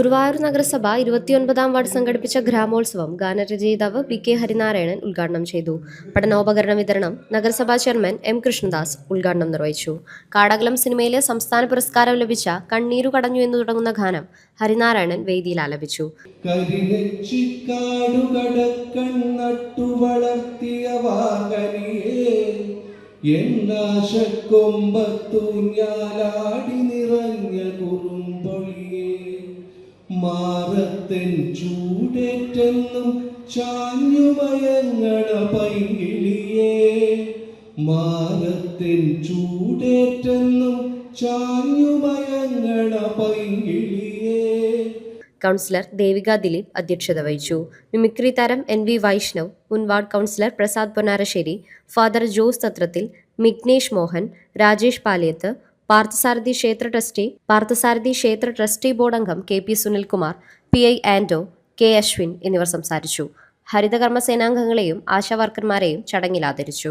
ഗുരുവായൂർ നഗരസഭ ഇരുപത്തിയൊൻപതാം വാർഡ് സംഘടിപ്പിച്ച ഗ്രാമോത്സവം ഗാനരചയിതാവ് പി കെ ഹരിനാരായണൻ ഉദ്ഘാടനം ചെയ്തു. പഠനോപകരണ വിതരണം നഗരസഭാ ചെയർമാൻ എം കൃഷ്ണദാസ് ഉദ്ഘാടനം നിർവഹിച്ചു. കാടകലം സിനിമയിലെ സംസ്ഥാന പുരസ്കാരം ലഭിച്ച കണ്ണീരു കടഞ്ഞു എന്ന് തുടങ്ങുന്ന ഗാനം ഹരിനാരായണൻ വേദിയിൽ ആലപിച്ചു. എന്നാശക്കൊമ്പത്തു നിറഞ്ഞ മാറത്തൻ ചൂടേറ്റെന്നും ചാഞ്ഞുമയങ്ങണ പൈകിളിയേ മാറത്തൻ ചൂടേറ്റെന്നും ചാഞ്ഞുമയങ്ങണ പൈകിളിയേ കൗൺസിലർ ദേവിക ദിലീപ് അധ്യക്ഷത വഹിച്ചു. മിമിക്രി താരം എൻ വി വൈഷ്ണവ് മുൻ ward councillor Prasad Ponnarassery father Jose Thathrathil Mignesh Mohan Rajesh Paliyath Parthasarathy ക്ഷേത്ര ട്രസ്റ്റി പാർത്ഥസാരഥി ക്ഷേത്ര ട്രസ്റ്റി ബോർഡ് അംഗം K P Sunilkumar P I Anto K Ashwin എന്നിവർ സംസാരിച്ചു. ഹരിതകർമ്മ സേനാംഗങ്ങളെയും ആശാവർക്കർമാരെയും ചടങ്ങിൽ ആദരിച്ചു.